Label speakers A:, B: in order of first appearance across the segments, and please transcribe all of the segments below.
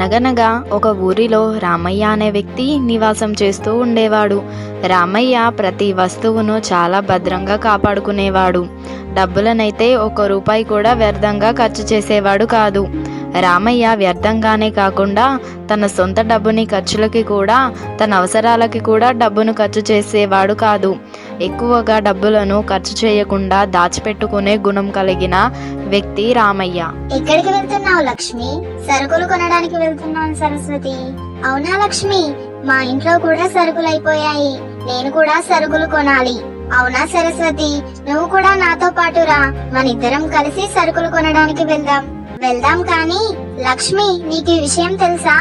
A: అనగనగా ఒక ఊరిలో రామయ్య అనే వ్యక్తి నివాసం చేస్తూ ఉండేవాడు. రామయ్య ప్రతి వస్తువును చాలా భద్రంగా కాపాడుకునేవాడు. డబ్బులనైతే ఒక్క రూపాయి కూడా వ్యర్థంగా ఖర్చు చేసేవాడు కాదు. రామయ్య వ్యర్థంగానే కాకుండా తన సొంత డబ్బుని ఖర్చులకి కూడా తన అవసరాలకి కూడా డబ్బును ఖర్చు చేసేవాడు కాదు. ఎక్కువగా డబ్బులను ఖర్చు చేయకుండా దాచిపెట్టుకునే గుణం కలిగిన వ్యక్తి రామయ్య.
B: ఎక్కడికి వెళ్తున్నావు లక్ష్మి? సరుకులు కొనడానికి వెళ్తున్నాను సరస్వతి. అవునా లక్ష్మి? మా ఇంట్లో కూడా సరుకులు అయిపోయాయి నేను కూడా సరుకులు కొనాలి. అవునా సరస్వతి? నువ్వు కూడా నాతో పాటు రా. మనిద్దరం కలిసి సరుకులు కొనడానికి వెళ్దాం. వెళ్దాం కానీ లక్ష్మి నీకు ఈ విషయం తెలుసా?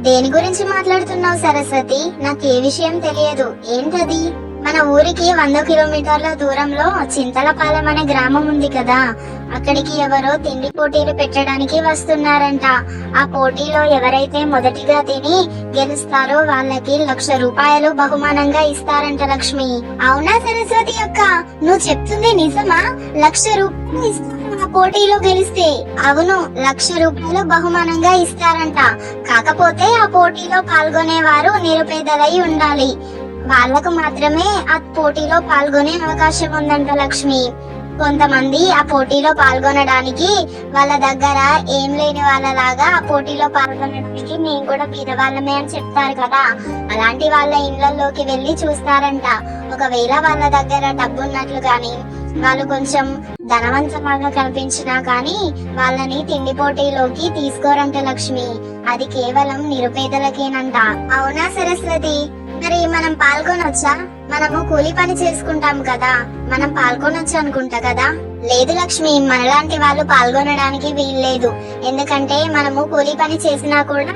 B: దేని గురించి మాట్లాడుతున్నావు సరస్వతి? నాకు ఏ విషయం తెలియదు. ఏంటది? మన ఊరికి వంద కిలోమీటర్ల దూరంలో చింతలపాలెం అనే గ్రామం ఉంది కదా. అక్కడికి ఎవరో తిండి పోటీలు పెట్టడానికి వస్తున్నారంట. ఆ పోటీలో ఎవరైతే మొదటిగా తిని గెలుస్తారో వాళ్ళకి లక్ష రూపాయలు బహుమానంగా ఇస్తారంట లక్ష్మి. అవునా సరస్వతి యొక్క నువ్వు చెప్తుంది నిజమా? లక్ష రూపాయలు ఇస్తారు ఆ పోటీలో గెలిస్తే? అవును లక్ష రూపాయలు బహుమానంగా ఇస్తారంట. కాకపోతే ఆ పోటీలో పాల్గొనేవారు నిరుపేదలై ఉండాలి. వాళ్ళకు మాత్రమే ఆ పోటీలో పాల్గొనే అవకాశం ఉందంట లక్ష్మి. కొంతమంది ఆ పోటీలో పాల్గొనడానికి వాళ్ళ దగ్గర ఏం లేని వాళ్ళలాగా ఆ పోటీలో పాల్గొనడానికి మేము కూడా బీదవాళ్ళమే అని చెప్తారు కదా. అలాంటి వాళ్ళ ఇళ్ళలోకి వెళ్ళి చూస్తారంట. ఒకవేళ వాళ్ళ దగ్గర డబ్బు ఉన్నట్లు గాని వాళ్ళు కొంచెం ధనవంతంగా కనిపించినా కానీ వాళ్ళని తిండి పోటీలోకి తీసుకోరంట లక్ష్మి. అది కేవలం నిరుపేదలకేనంట. అవునా సరస్వతి? మరి మనం పాల్గొనొచ్చా? మనము కూలి పని చేసుకుంటాం కదా. మనం పాల్గొనొచ్చు అనుకుంటా కదా. లేదు లక్ష్మి మనలాంటి వాళ్ళు పాల్గొనడానికి వీల్లేదు. ఎందుకంటే మనము కూలి పని చేసినా కూడా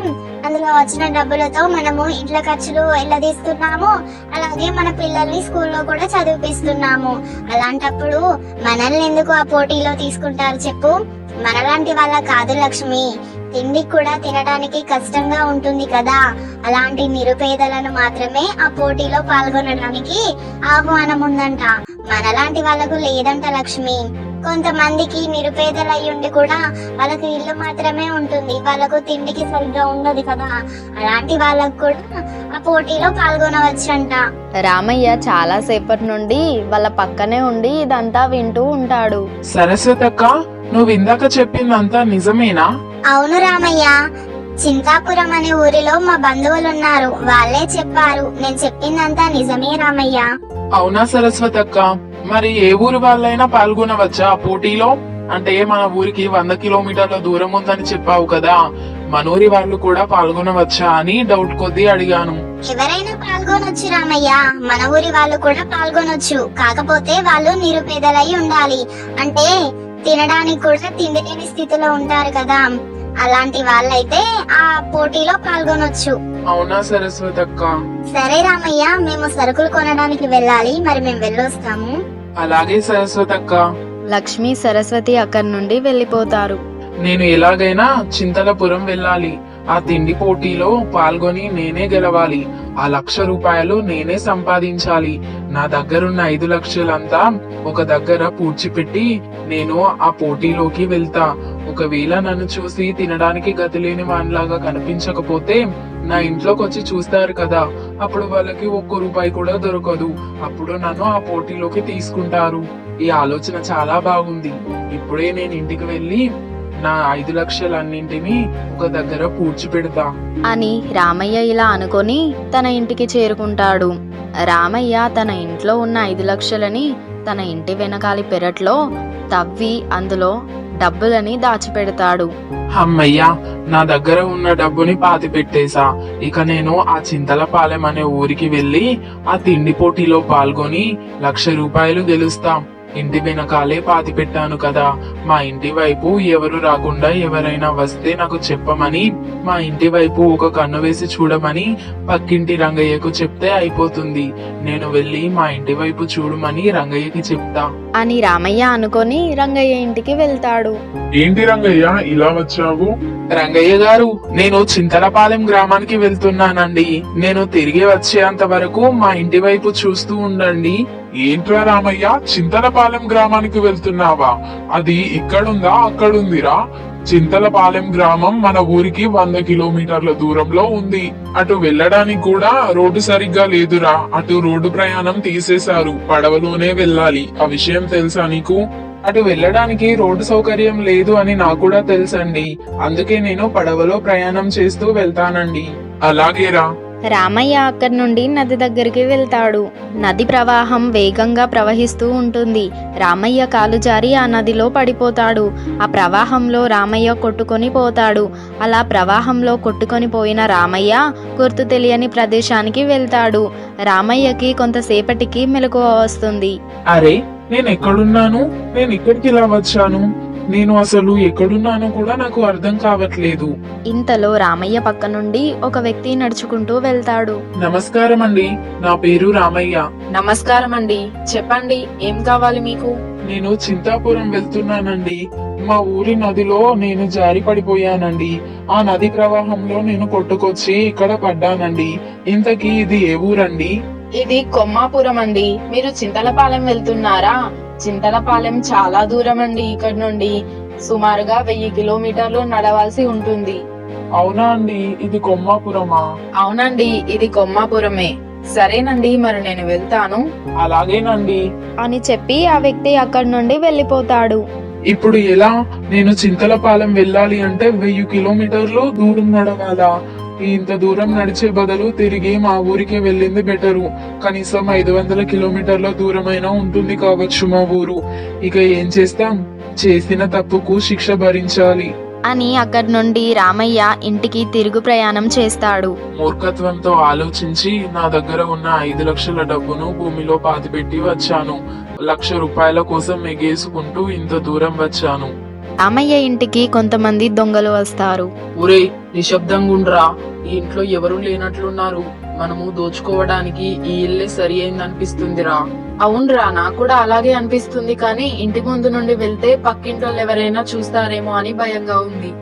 B: అందులో వచ్చిన డబ్బులతో మనము ఇంట్లో ఖర్చులు ఎల్లదీస్తున్నాము. అలాగే మన పిల్లల్ని స్కూల్లో కూడా చదివిపిస్తున్నాము. అలాంటప్పుడు మనల్ని ఎందుకు ఆ పోటీలో తీసుకుంటారు చెప్పు? మనలాంటి వాళ్ళ కాదు లక్ష్మి. తిండి కూడా తినడానికి కష్టంగా ఉంటుంది కదా. అలాంటి నిరుపేదలను మాత్రమే ఆ పోటీలో పాల్గొనడానికి ఆహ్వానం ఉందంట మనలాంటి వాళ్ళకు లేదంట లక్ష్మి. కొంతమందికి నిరుపేదలయ్యుండి కూడా వాళ్ళకి ఇల్లు మాత్రమే ఉంటుంది. వాళ్ళకు తిండికి సరిగ్గా ఉండదు కదా. అలాంటి వాళ్ళకు కూడా ఆ పోటీలో పాల్గొనవచ్చంట.
A: రామయ్య చాలా సేపటి నుండి వాళ్ళ పక్కనే ఉండి ఇదంతా వింటూ ఉంటాడు.
C: సరస్వతక్క నువ్వు ఇందాక చెప్పిందంతా నిజమేనా?
B: అవును రామయ్య. చింతాపురం అనే ఊరిలో మా బంధువులు ఉన్నారు వాళ్ళే చెప్పారు. నేను చెప్పిందంతా నిజమే రామయ్య.
C: అవునా సరస్వతక్క? మరి ఏ ఊరు వాళ్ళైనా పాల్గొనవచ్చా ఆ పోటీలో? అంటే మన ఊరికి వంద కిలోమీటర్ల దూరం ఉందని చెప్పావు కదా. మనూరి వాళ్ళు కూడా పాల్గొనవచ్చా అని డౌట్ కొద్దీ అడిగాను.
B: ఎవరైనా పాల్గొనొచ్చు రామయ్య. మన ఊరి వాళ్ళు కూడా పాల్గొనొచ్చు. కాకపోతే వాళ్ళు నిరుపేదలై ఉండాలి. అంటే తినడానికి కూడా తిండి లేని స్థితిలో ఉంటారు కదా. అలాంటి వాళ్ళైతే ఆ పోటీలో పాల్గొనొచ్చు.
C: అవునా సరస్వతక్క
B: సరే రామయ్య మేము సరుకులు కొనడానికి వెళ్ళాలి మరి మేము వెళ్ళొస్తాము.
C: అలాగే సరస్వతక్క
A: లక్ష్మి సరస్వతి అక్కడి నుండి వెళ్ళిపోతారు.
C: నేను ఎలాగైనా చింతలపురం వెళ్ళాలి. ఆ తిండి పోటీలో పాల్గొని నేనే గెలవాలి. ఆ లక్ష రూపాయలు నేనే సంపాదించాలి. నా దగ్గరున్న ఐదు లక్షలంతా ఒక దగ్గర పూడ్చిపెట్టి నేను ఆ పోటీలోకి వెళ్తా. ఒకవేళ నన్ను చూసి తినడానికి గతిలేని వాన్లాగా కనిపించకపోతే నా ఇంట్లోకి వచ్చి చూస్తారు కదా. అప్పుడు వాళ్ళకి ఒక్క రూపాయి కూడా దొరకదు. అప్పుడు నన్ను ఆ పోటీలోకి తీసుకుంటారు. ఈ ఆలోచన చాలా బాగుంది. ఇప్పుడే నేను ఇంటికి వెళ్ళి నా ఐదు లక్షలన్నింటినీ ఒక దగ్గర పూడ్చిపెడతా
A: అని రామయ్య ఇలా అనుకొని తన ఇంటికి చేరుకుంటాడు. రామయ్య తన ఇంట్లో ఉన్న ఐదు లక్షలని తన ఇంటి వెనకాలి పెరట్లో తవ్వి అందులో డబ్బులని దాచిపెడతాడు.
C: అమ్మయ్యా నా దగ్గర ఉన్న డబ్బుని పాతి పెట్టేశా ఇక నేను ఆ చింతలపాలెం అనే ఊరికి వెళ్ళి ఆ తిండి పోటీలో పాల్గొని లక్ష రూపాయలు గెలుస్తా. ఇంటి వెనకాలే పాతి పెట్టాను కదా. మా ఇంటి వైపు ఎవరు రాకుండా ఎవరైనా వస్తే నాకు చెప్పమని మా ఇంటి వైపు ఒక కన్ను వేసి చూడమని పక్కింటి రంగయ్యకు చెప్తే అయిపోతుంది. నేను వెళ్ళి మా ఇంటి వైపు చూడమని రంగయ్యకి చెప్తా.
A: అని రామయ్య అనుకొని రంగయ్య ఇంటికి వెళ్తాడు.
D: ఏంటి రంగయ్య ఇలా వచ్చావు?
C: రంగయ్య గారు నేను చింతలపాలెం గ్రామానికి వెళ్తున్నానండి. నేను తిరిగి వచ్చేంత వరకు మా ఇంటి వైపు చూస్తూ ఉండండి.
D: ఏంట్రా రామయ్య? చింతలపాలెం గ్రామానికి వెళ్తున్నావా? అది ఇక్కడుందా అక్కడుందిరా? చింతలపాలెం గ్రామం మన ఊరికి వంద కిలోమీటర్ల దూరంలో ఉంది. అటు వెళ్ళడానికి కూడా రోడ్డు సరిగ్గా లేదురా. అటు రోడ్డు ప్రయాణం తీసేశారు. పడవలోనే వెళ్ళాలి. ఆ విషయం తెలుసా నీకు?
E: అటు వెళ్ళడానికి రోడ్డు సౌకర్యం లేదు అని నాకు కూడా తెలుసండి. అందుకే నేను పడవలో ప్రయాణం చేస్తూ వెళ్తానండి.
D: అలాగేరా.
A: రామయ్య అక్కడి నుండి నది దగ్గరికి వెళ్తాడు. నది ప్రవాహం వేగంగా ప్రవహిస్తూ ఉంటుంది. రామయ్య కాలు జారి ఆ నదిలో పడిపోతాడు. ఆ ప్రవాహంలో రామయ్య కొట్టుకొని పోతాడు. అలా ప్రవాహంలో కొట్టుకొని పోయిన రామయ్య గుర్తు తెలియని ప్రదేశానికి వెళ్తాడు. రామయ్యకి కొంతసేపటికి మెలకువ వస్తుంది.
E: అరే నేను ఎక్కడున్నాను నేను ఇక్కడికి ఇలా వచ్చాను? నేను అసలు ఎక్కడున్నానో కూడా నాకు అర్థం కావట్లేదు.
A: ఇంతలో రామయ్య పక్క నుండి ఒక వ్యక్తి నడుచుకుంటూ వెళ్తాడు.
E: నమస్కారం అండి నా పేరు రామయ్య.
A: నమస్కారం అండి చెప్పండి ఏం కావాలి మీకు?
E: నేను చింతాపురం వెళ్తున్నానండి. మా ఊరి నదిలో నేను జారి పడిపోయానండి. ఆ నది ప్రవాహంలో నేను కొట్టుకొచ్చి ఇక్కడ పడ్డానండి. ఇంతకీ ఇది ఏ ఊరండి?
A: ఇది కొమ్మాపురం అండి మీరు చింతలపాలెం వెళ్తున్నారా? చింతలపాలెం చాలా దూరం అండి ఇక్కడ నుండి. సుమారుగా వెయ్యి కిలోమీటర్లు నడవాల్సి ఉంటుంది.
E: అవునా అండి? ఇది కొమ్మాపురమా?
A: అవునండి ఇది కొమ్మాపురమే. సరేనండి మరి నేను వెళ్తాను.
E: అలాగేనండి.
A: అని చెప్పి ఆ వ్యక్తి అక్కడి నుండి వెళ్ళిపోతాడు.
E: ఇప్పుడు ఎలా? నేను చింతలపాలెం వెళ్ళాలి అంటే వెయ్యి కిలోమీటర్లు దూరం నడవాలా? ఇంత దూరం నడిచే బదులు తిరిగి మా ఊరికి వెళ్ళింది బెటరు. కనీసం ఐదు వందల కిలోమీటర్ల దూరమైనా ఉంటుంది కావచ్చు మా ఊరు. ఇక ఏం చేస్తాం? చేసిన తప్పుకు శిక్ష భరించాలి.
A: అని అక్కడి నుండి రామయ్య ఇంటికి తిరుగు ప్రయాణం చేస్తాడు.
E: మూర్ఖత్వంతో ఆలోచించి నా దగ్గర ఉన్న ఐదు లక్షల డబ్బును భూమిలో పాతిపెట్టి వచ్చాను. లక్ష రూపాయల కోసం ఎగేసుకుంటూ ఇంత దూరం వచ్చాను.
A: రామయ్య ఇంటికి కొంతమంది దొంగలు వస్తారు.
C: ఒరే నిశ్శబ్దంగా ఉండ్రా ఈ ఇంట్లో ఎవరు లేనట్లున్నారు. మనము దోచుకోవడానికి ఈ ఇల్లే సరి అయింది అనిపిస్తుందిరా అవునరా నాకు కూడా అలాగే అనిపిస్తుంది కానీ ఇంటి ముందు నుండి వెళ్తే పక్కింటోళ్ళు ఎవరైనా చూస్తారేమో అని భయంగా ఉంది.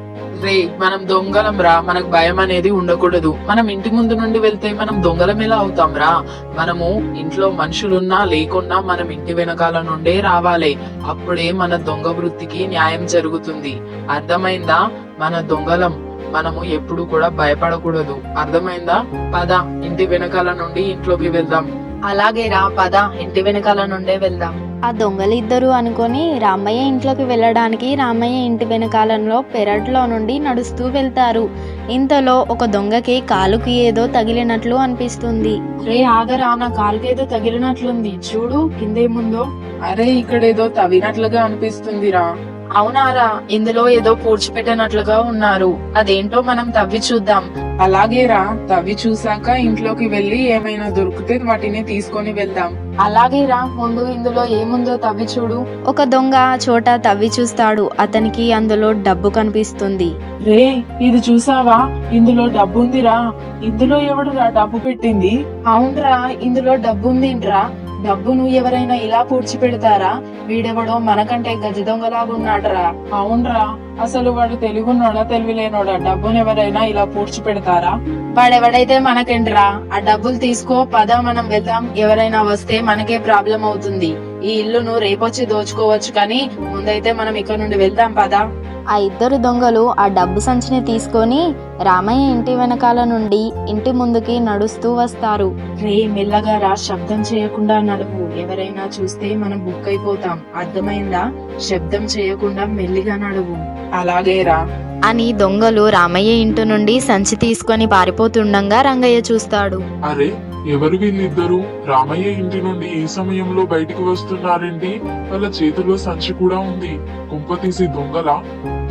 C: రే మనం దొంగలం రా మనకు భయం అనేది ఉండకూడదు. మనం ఇంటి ముందు నుండి వెళ్తే మనం దొంగలం ఎలా అవుతాం రా మనము ఇంట్లో మనుషులున్నా లేకున్నా మనం ఇంటి వెనకాల నుండే రావాలి. అప్పుడే మన దొంగ వృత్తికి న్యాయం జరుగుతుంది. అర్థమైందా? మన దొంగలం. మనము ఎప్పుడు కూడా భయపడకూడదు. అర్థమైందా? పద ఇంటి వెనకాల నుండి ఇంట్లోకి వెళ్దాం. అలాగే రా పద ఇంటి వెనకాల నుండే వెళ్దాం.
A: ఆ దొంగలు ఇద్దరు అనుకొని రామయ్య ఇంట్లోకి వెళ్ళడానికి రామయ్య ఇంటి వెనకాలంలో పెరట్లో నుండి నడుస్తూ వెళ్తారు. ఇంతలో ఒక దొంగకి కాలుకి ఏదో తగిలినట్లు అనిపిస్తుంది.
C: రే ఆగరా నా కాలుకేదో తగిలినట్లుంది. చూడు కిందేముందో. అరే ఇక్కడేదో తవ్వినట్లుగా అనిపిస్తుందిరా. అవునారా? ఇందులో ఏదో పూడ్చిపెట్టినట్లుగా ఉన్నారు. అదేంటో మనం తవ్వి చూద్దాం. అలాగేరా తవ్వి చూసాక ఇంట్లోకి వెళ్ళి ఏమైనా దొరికితే వాటిని తీసుకొని వెళ్దాం. అలాగేరా ముందు ఇందులో ఏముందో తవ్వి చూడు.
A: ఒక దొంగ ఆ చోట తవ్వి చూస్తాడు. అతనికి అందులో డబ్బు కనిపిస్తుంది.
C: రే ఇది చూసావా? ఇందులో డబ్బుందిరా. ఇందులో ఎవడురా డబ్బు పెట్టింది? అవునరా ఇందులో డబ్బుందింట్రా. డబ్బును ఎవరైనా ఇలా పూడ్చి పెడతారా వీడెవడో మనకంటే గజ దొంగలాగున్నాడరా అవునరా. అసలు వాడు తెలుగున్నోడా తెలివిలేనోడా? డబ్బును ఎవరైనా ఇలా పూడ్చి పెడతారా వాడెవడైతే మనకేంట్రా ఆ డబ్బులు తీసుకో పద మనం వెళ్దాం. ఎవరైనా వస్తే మనకే ప్రాబ్లం అవుతుంది ఈ ఇల్లును రేపొచ్చి దోచుకోవచ్చు కానీ ముందైతే మనం ఇక్కడ నుండి వెళ్దాం పదా.
A: ఆ ఇద్దరు దొంగలు ఆ డబ్బు సంచిని తీసుకొని రామయ్య ఇంటి వెనకాల నుండి ఇంటి ముందుకి నడుస్తూ వస్తారు.
C: రే మెల్లగా రా శబ్దం చేయకుండా నడుపు ఎవరైనా చూస్తే మనం బుక్ అయిపోతాం. అర్థమైందా? శబ్దం చేయకుండా మెల్లిగా నడువు అలాగే రా.
A: అని దొంగలు రామయ్య ఇంటి నుండి సంచి తీసుకొని పారిపోతుండగా రంగయ్య చూస్తాడు.
D: అరే ఎవరు వీళ్ళిద్దరు రామయ్య ఇంటి నుండి ఈ సమయంలో బయటికి వస్తున్నారేంటి వాళ్ళ చేతిలో సంచి కూడా ఉంది. కుంప తీసి దొంగలా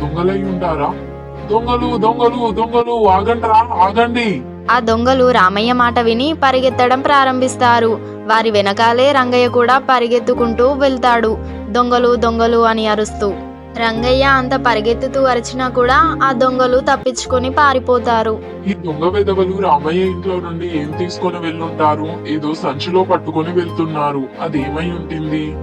D: దొంగలై ఉంటారా దొంగలు దొంగలు దొంగలు ఆగండ్రా ఆగండి.
A: ఆ దొంగలు రామయ్య మాట విని పరిగెత్తడం ప్రారంభిస్తారు. వారి వెనకాలే రంగయ్య కూడా పరిగెత్తుకుంటూ వెళ్తాడు. దొంగలు దొంగలు అని అరుస్తూ. రంగయ్య అంత పరిగెత్తుతూ అరిచినా కూడా ఆ దొంగలు తప్పించుకొని పారిపోతారు.
D: ఈ దొంగ వెధవలు రామయ్య ఇంట్లో నుండి ఏం తీసుకొని వెళ్ళుంటారు? ఏదో సంచిలో పట్టుకొని వెళ్తున్నారు. అది ఏమై ఉంటుంది?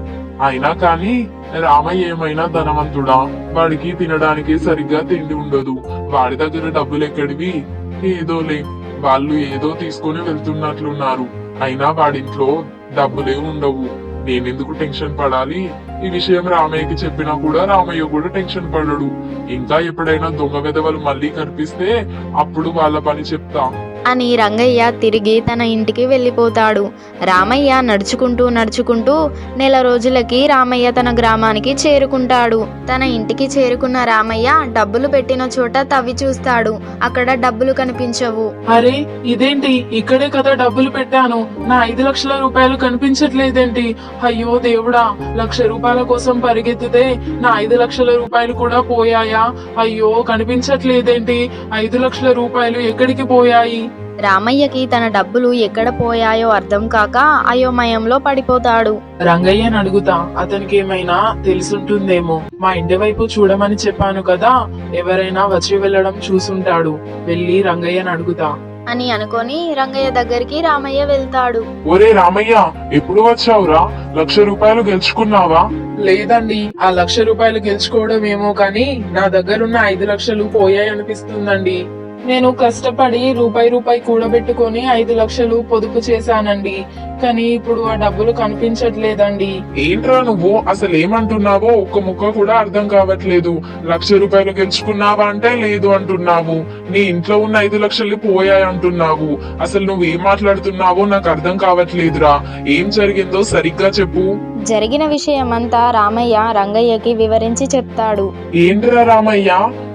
D: అయినా కానీ రామయ్య ఏమైనా ధనవంతుడా? వాడికి తినడానికి సరిగ్గా తిండి ఉండదు. వాడి దగ్గర డబ్బులు ఎక్కడివి? ఏదోలే. వాళ్ళు ఏదో తీసుకొని వెళ్తున్నట్లున్నారు. అయినా వాడింట్లో డబ్బులే ఉండవు. నేనెందుకు టెన్షన్ పడాలి? ఈ విషయం రామయ్యకి చెప్పినా కూడా రామయ్య కూడా టెన్షన్ పడడు. ఇంకా ఎప్పుడైనా దొంగ వెదవలు మళ్ళీ కనిపిస్తే అప్పుడు వాళ్ళ పని చెప్తా.
A: అని రంగయ్య తిరిగి తన ఇంటికి వెళ్ళిపోతాడు. రామయ్య నడుచుకుంటూ నడుచుకుంటూ నెల రోజులకి రామయ్య తన గ్రామానికి చేరుకుంటాడు. తన ఇంటికి చేరుకున్న రామయ్య డబ్బులు పెట్టిన చోట తవ్వి చూస్తాడు. అక్కడ డబ్బులు కనిపించవు.
C: అరే ఇదేంటి? ఇక్కడే కదా డబ్బులు పెట్టాను. నా ఐదు లక్షల రూపాయలు కనిపించట్లేదేంటి? అయ్యో దేవుడా లక్ష రూపాయల కోసం పరిగెత్తితే నా ఐదు లక్షల రూపాయలు కూడా పోయాయా? అయ్యో కనిపించట్లేదేంటి? ఐదు లక్షల రూపాయలు ఎక్కడికి పోయాయి?
A: రామయ్యకి తన డబ్బులు ఎక్కడ పోయాయో అర్థం కాక అయోమయంలో పడిపోతాడు.
C: రంగయ్యని అడుగుతా అతనికి ఏమైనా తెలుసుంటుందేమో? మా ఇంటి వైపు చూడమని చెప్పాను కదా ఎవరైనా వచ్చి వెళ్ళడం చూసుంటాడు. వెళ్ళి రంగయ్యని అడుగుతా.
A: అని అనుకొని రంగయ్య దగ్గరికి రామయ్య వెళ్తాడు.
D: ఒరే రామయ్య ఎప్పుడు వచ్చావురా? లక్ష రూపాయలు గెలుచుకున్నావా?
C: లేదండి ఆ లక్ష రూపాయలు గెలుచుకోవడం ఏమో కానీ నా దగ్గరున్న ఐదు లక్షలు పోయాయి అనిపిస్తుందండి నేను కష్టపడి రూపాయి రూపాయి కూడబెట్టుకొని ఐదు లక్షలు పొదుపు చేశానండి. కానీ ఇప్పుడు ఆ డబ్బులు కనిపించట్లేదండి.
D: ఏంట్రా నువ్వు? అసలు ఏమంటున్నావో ఒక్క ముక్క కూడా అర్థం కావట్లేదు. లక్ష రూపాయలు గెలుచుకున్నావా అంటే లేదు అంటున్నావు. నీ ఇంట్లో ఉన్న ఐదు లక్షలు పోయాయి అంటున్నావు. అసలు నువ్వు ఏం మాట్లాడుతున్నావో నాకు అర్థం కావట్లేదురా. ఏం జరిగిందో సరిగ్గా చెప్పు.
A: జరిగిన విషయమంతా రామయ్య రంగయ్యకి వివరించి చెప్తాడు.
D: ఏంట్రా రామయ్య?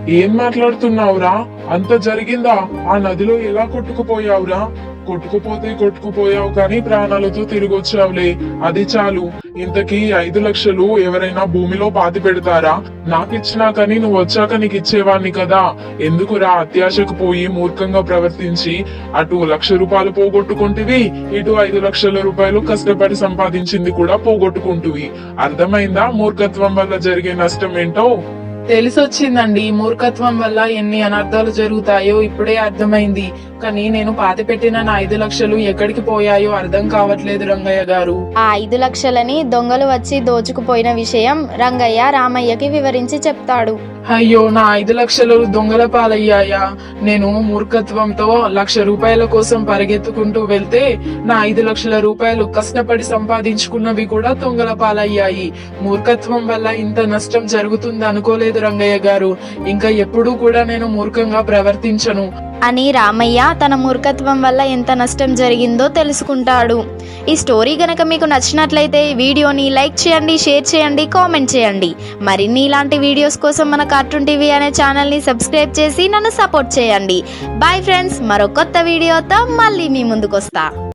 D: ఏం మాట్లాడుతున్నావురా? అంత జరిగిందా? ఆ నదిలో ఎలా కొట్టుకుపోయావురా? కొట్టుకుపోతే కొట్టుకుపోయావు కానీ ప్రాణాలతో తిరిగి వచ్చావులే అది చాలు. ఇంతకీ ఐదు లక్షలు ఎవరైనా భూమిలో పాతి పెడతారా? నాకిచ్చినా కానీ నువ్వు వచ్చాక నీకు ఇచ్చేవాడిని కదా. ఎందుకురా అత్యాశకు పోయి మూర్ఖంగా ప్రవర్తించి అటు లక్ష రూపాయలు పోగొట్టుకుంటివి ఇటు ఐదు లక్షల రూపాయలు కష్టపడి సంపాదించింది కూడా పోగొట్టుకుంటువి. అర్థమైందా మూర్ఖత్వం వల్ల జరిగే నష్టం ఏంటో
C: తెలిసొచ్చిందండి. ఈ మూర్ఖత్వం వల్ల ఎన్ని అనర్థాలు జరుగుతాయో ఇప్పుడే అర్థమైంది. కానీ నేను పాతి పెట్టిన నా ఐదు లక్షలు ఎక్కడికి పోయాయో అర్థం కావట్లేదు రంగయ్య గారు.
A: ఆ ఐదు లక్షలని దొంగలు వచ్చి దోచుకుపోయిన విషయం రంగయ్య రామయ్యకి వివరించి చెప్తాడు.
C: అయ్యో నా ఐదు లక్షలు దొంగల పాలయ్యాయా. నేను మూర్ఖత్వంతో లక్ష రూపాయల కోసం పరిగెత్తుకుంటూ వెళ్తే నా ఐదు లక్షల రూపాయలు కష్టపడి సంపాదించుకున్నవి కూడా దొంగల పాలయ్యాయి. మూర్ఖత్వం వల్ల ఇంత నష్టం జరుగుతుంది అనుకోలేదు రంగయ్య గారు. ఇంకా ఎప్పుడూ కూడా నేను మూర్ఖంగా ప్రవర్తించను.
A: అని రామయ్య తన మూర్ఖత్వం వల్ల ఎంత నష్టం జరిగిందో తెలుసుకుంటాడు. ఈ స్టోరీ గనక మీకు నచ్చినట్లయితే వీడియోని లైక్ చేయండి షేర్ చేయండి కామెంట్ చేయండి. మరిన్ని ఇలాంటి వీడియోస్ కోసం మన కార్టూన్ టీవీ అనే ఛానల్ని సబ్స్క్రైబ్ చేసి నన్ను సపోర్ట్ చేయండి. బాయ్ ఫ్రెండ్స్ మరో కొత్త వీడియోతో మళ్ళీ మీ ముందుకొస్తాను